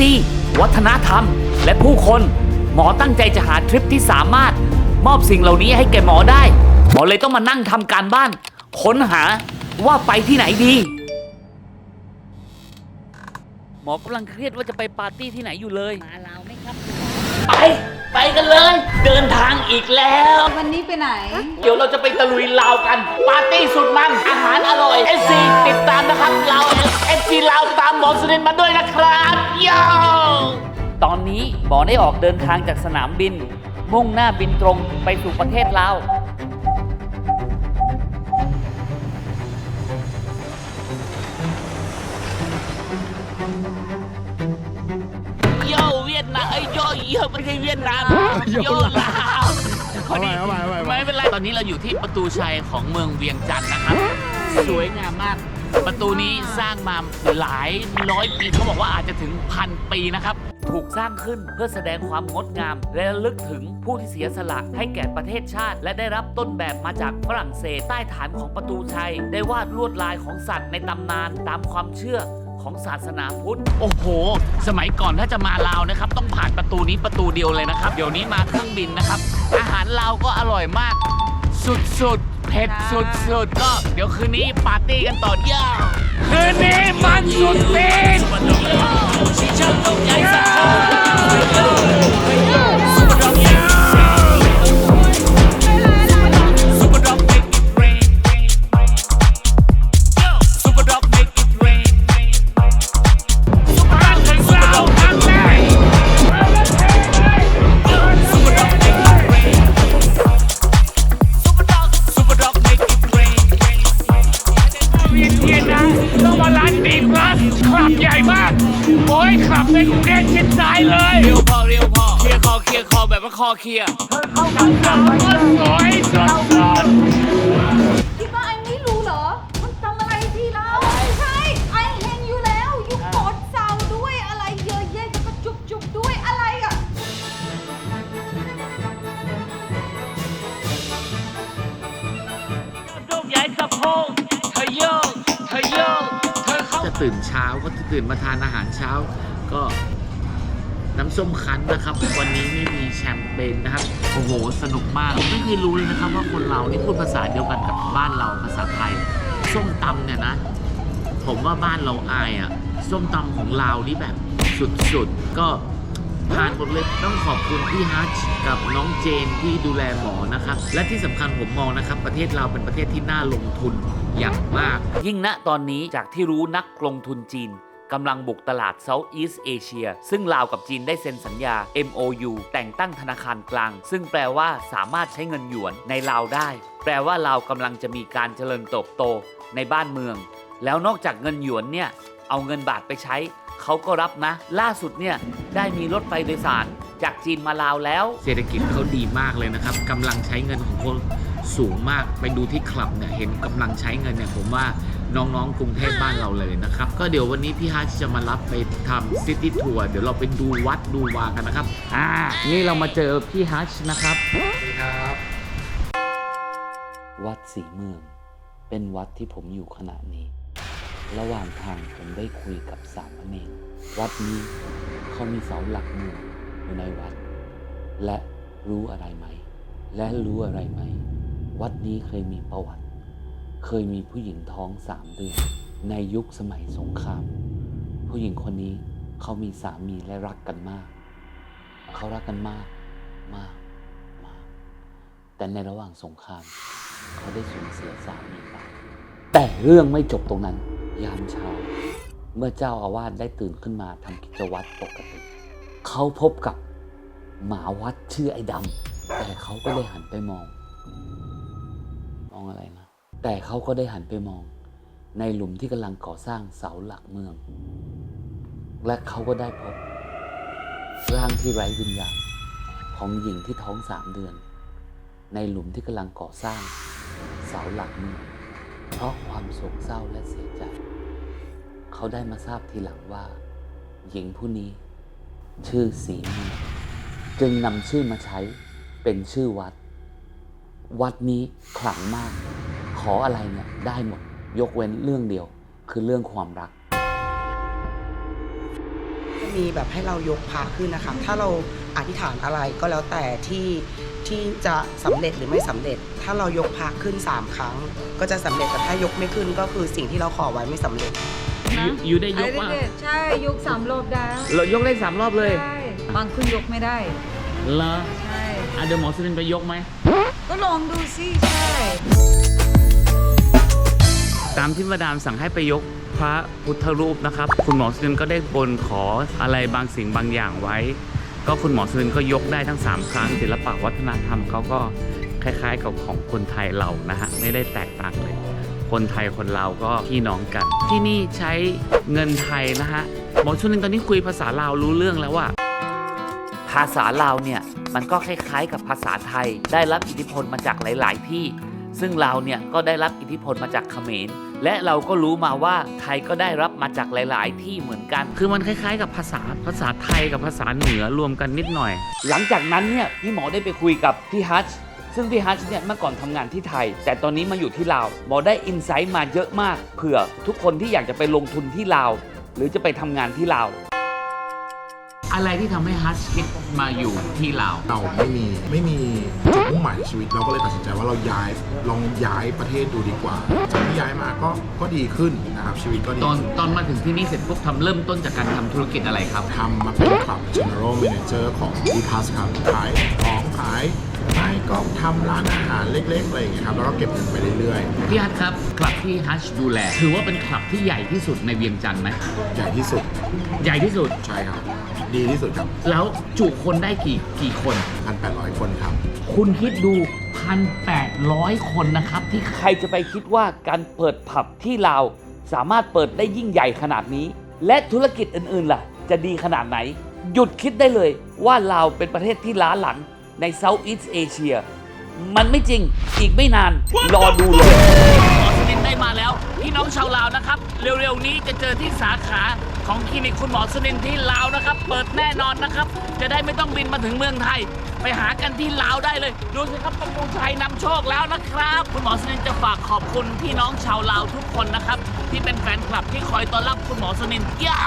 ตี้วัฒนธรรม และผู้คน หมอตั้งใจจะหาทริปที่สามารถ มอบสิ่งเหล่านี้ให้แก่หมอได้ หมอเลยต้องมานั่งทำการบ้าน ค้นหาว่าไปที่ไหนดี หมอกำลังเครียดว่าจะไปปาร์ตี้ที่ไหนอยู่เลย มาเราไหมครับ ไป ไปกันเลย เดินทางอีกแล้ว วันนี้ไปไหน เดี๋ยวเราจะไปตะลุยลาวกัน ปาร์ตี้สุดมัน อาหารอร่อย FC ติดตามนะครับเรา FC ลาวตามหมอสุนินมาด้วยนะครับโยตอนนี้หมอได้ออกเดินทางจากสนามบิน มุ่งหน้าบินตรงไปสู่ประเทศลาวโยเวียดนามไอ้ยโยโยไม่ใช่เวียดนามโยลาวพอดีเอาใหม่เอาใหม่เอาใหม่ ไม่เป็นไรตอนนี้เราอยู่ที่ประตูชัยของเมืองเวียงจันทร์นะครับ สวยงามมาก ประตูนี้สร้างมาหลายร้อยปีเขาบอกว่าอาจจะถึงพันปีนะครับ ถูกสร้างขึ้นเพื่อแสดงความงดงาม และระลึกถึงผู้ที่เสียสละให้แก่ประเทศชาติ และได้รับต้นแบบมาจากฝรั่งเศสใต้ฐานของประตูชัย ได้วาดลวดลายของสัตว์ในตำนานตามความเชื่อ ของศาสนาพุทธ โอ้โห สมัยก่อนถ้าจะมาลาวนะครับ ต้องผ่านประตูนี้ประตูเดียวเลยนะครับ เดี๋ยวนี้มาเครื่องบินนะครับ อาหารลาวก็อร่อยมาก สุดๆเผ็ดสุดๆก็เดี๋ยวคืนนี้ปาร์ตี้กันต่อยาวคืนนี้มันสุดปีด ยนนะต้องมาร้านดีพลัสคลับใหญ่มาก โอ้ยคลับในกรุงเทพชิดซ้ายเลยเรียวพอเรียวพอเคลียร์คอเคลียร์คอแบบว่าคอเคลียร์สวยสุดคิด ตื่นเช้าก็ตื่นมาทานอาหารเช้า ก็น้ำส้มคั้นนะครับ วันนี้ไม่มีแชมเปญนะครับ โอ้โห สนุกมาก ไม่เคยรู้เลยนะครับ ว่าคนเรานี่พูดภาษาเดียวกันกับบ้านเราภาษาไทย ส้มตำเนี่ยนะ ผมว่าบ้านเราอายอะ ส้มตำของเรานี่แบบสุดๆ ก็ ผ่านหมดเลยต้องขอบคุณพี่ฮัชกับน้องเจนที่ดูแลหมอนะครับ และที่สำคัญผมมองนะครับ ประเทศเราเป็นประเทศที่น่าลงทุนอย่างมาก ยิ่งณตอนนี้จากที่รู้นักลงทุนจีนกำลังบุกตลาด Southeast Asia ซึ่งลาวกับจีนได้เซ็นสัญญา MOU แต่งตั้งธนาคารกลาง ซึ่งแปลว่าสามารถใช้เงินหยวนในลาวได้ แปลว่าลาวกำลังจะมีการเจริญเติบโตในบ้านเมือง แล้วนอกจากเงินหยวนเนี่ย เอาเงินบาทไปใช้ เขาก็รับนะ ล่าสุดเนี่ยได้มีรถไฟโดยสารจากจีนมาลาวแล้ว เศรษฐกิจเขาดีมากเลยนะครับกำลังใช้เงินของคนสูงมากไปดูที่คลับเนี่ยเห็นกำลังใช้เงินเนี่ยผมว่าน้องๆกรุงเทพบ้านเราเลยนะครับ ก็เดี๋ยววันนี้พี่ฮัชจะมารับไปทำซิตี้ทัวร์เดี๋ยวเราไปดูวัดดูวากันนะครับอ่านี่เรามาเจอพี่ฮัชนะครับ วัดศรีเมือง เป็นวัดที่ผมอยู่ขณะนี้ ระหว่างทางผมได้คุยกับสามเณรวัดนี้เขามีเสาหลักเมืองอยู่ในวัด และรู้อะไรไหม และรู้อะไรไหม วัดนี้เคยมีประวัติ เคยมีผู้หญิงท้องสามเดือนในยุคสมัยสงคราม ผู้หญิงคนนี้เขามีสามีและรักกันมาก เขารักกันมากมากมาก แต่ในระหว่างสงคราม เขาได้สูญเสียสามีไปแต่เรื่องไม่จบตรงนั้น ยามเช้า เมื่อเจ้าอาวาสได้ตื่นขึ้นมาทำกิจวัตรปกติ เขาพบกับหมาวัดชื่อไอ้ดำแต่เขาก็ได้หันไปมอง มองอะไรนะ แต่เขาก็ได้หันไปมอง ในหลุมที่กำลังก่อสร้างเสาหลักเมือง และเขาก็ได้พบ ร่างที่ไร้วิญญาณของหญิงที่ท้องสามเดือน ในหลุมที่กำลังก่อสร้างเสาหลักเมืองเพราะความโศกเศร้าและเสียใจ เขาได้มาทราบทีหลังว่า หญิงผู้นี้ ชื่อสีมืองจึงนำชื่อมาใช้เป็นชื่อวัด วัดนี้ขลังมาก ขออะไรเนี่ยได้หมด ยกเว้นเรื่องเดียว คือเรื่องความรักมมีแบบให้เรายกพระขึ้นนะคะ ถ้าเราอธิษฐานอะไรก็แล้วแต่ที่ที่จะสำเร็จหรือไม่สำเร็จ ถ้าเรายกพระขึ้น 3 ครั้ง ก็จะสำเร็จแต่ถ้ายกไม่ขึ้นก็คือสิ่งที่เราขอไว้ไม่สำเร็จ อยู่อยู่ได้ยกว่าไอ้เด็กๆใช่ยกสามรอบได้ เรายกได้สามรอบเลยใช่บางขึ้นยกไม่ได้เหรอใช่อะเดี๋ยวหมอสุรินทร์ไปยกไหม ก็ลองดูสิ ใช่ ตามที่มาดามสั่งให้ไปยกพระพุทธรูปนะครับ คุณหมอสุรินทร์ก็ได้บนขออะไรบางสิ่งบางอย่างไว้ ก็คุณหมอสุรินทร์ก็ยกได้ทั้ง 3 ครั้งศิลปะวัฒนธรรมเขาก็คล้ายๆกับของคนไทยเรานะฮะ ไม่ได้แตกต่างเลย คนไทยคนเราก็พี่น้องกัน ที่นี่ใช้เงินไทยนะฮะหมอสุรินทร์ตอนนี้คุยภาษาลาวรู้เรื่องแล้วว่าภาษาลาวเนี่ยมันก็คล้ายๆกับภาษาไทย ได้รับอิทธิพลมาจากหลาย ๆ ที่ ซึ่งลาวเนี่ยก็ได้รับอิทธิพลมาจากเขมร และเราก็รู้มาว่าไทยก็ได้รับมาจากหลาย ๆ ที่เหมือนกัน คือมันคล้าย ๆ กับภาษาภาษาไทยกับภาษาเหนือรวมกันนิดหน่อย หลังจากนั้นเนี่ยพี่หมอได้ไปคุยกับพี่ฮัช ซึ่งพี่ฮัชเนี่ยเมื่อก่อนทำงานที่ไทย แต่ตอนนี้มาอยู่ที่ลาวหมอได้อินไซต์มาเยอะมากเผื่อทุกคนที่อยากจะไปลงทุนที่ลาว หรือจะไปทำงานที่ลาวอะไรที่ทำให้ฮัชคิดมาอยู่ที่ลาวเราไม่มีไม่มีจุดมุ่งหมายในชีวิตเราก็เลยตัดสินใจว่าเราย้ายลองย้ายประเทศดูดีกว่าจากที่ย้ายมาก็ก็ดีขึ้นนะครับชีวิตก็ดีตอนขึ้นตอนมาถึงที่นี่เสร็จปุ๊บทำเริ่มต้นจากการทำธุรกิจอะไรครับทำมาเป็นครับ general manager ของ d p a s ครับขายของขาย ไม่ก็ทำร้านอาหารเล็กๆอะไรอย่างเงี้ยครับแล้วก็เก็บเงินไปเรื่อยพี่ฮัทครับคลับที่ฮัชดูแล ถือว่าเป็นคลับที่ใหญ่ที่สุดในเวียงจันทร์ไหมๆใหญ่ที่สุดใหญ่ที่สุด ใช่ครับ ดีที่สุดครับแล้วจุคนได้กี่กี่คน 1,800 คนครับ คุณคิดดู 1,800 คนนะครับ ที่ใครจะไปคิดว่าการเปิดผับที่ลาว สามารถเปิดได้ยิ่งใหญ่ขนาดนี้ และธุรกิจอื่น ๆ ล่ะ จะดีขนาดไหน หยุดคิดได้เลยว่าลาวเป็นประเทศที่ล้าหลัง ในเซาท์อีสเอเชียมันไม่จริงอีกไม่นาน รอดูเลยหมอสุนินได้มาแล้ว พี่น้องชาวลาวนะครับ เร็วๆนี้จะเจอที่สาขาของคลินิกคุณหมอสุนินที่ลาวนะครับ เปิดแน่นอนนะครับ จะได้ไม่ต้องบินมาถึงเมืองไทย ไปหากันที่ลาวได้เลย ดูสิครับประตูชัยนำโชคแล้วนะครับ คุณหมอสุนินจะฝากขอบคุณพี่น้องชาวลาวทุกคนนะครับ ที่เป็นแฟนคลับที่คอยต้อนรับคุณหมอสุนินย่า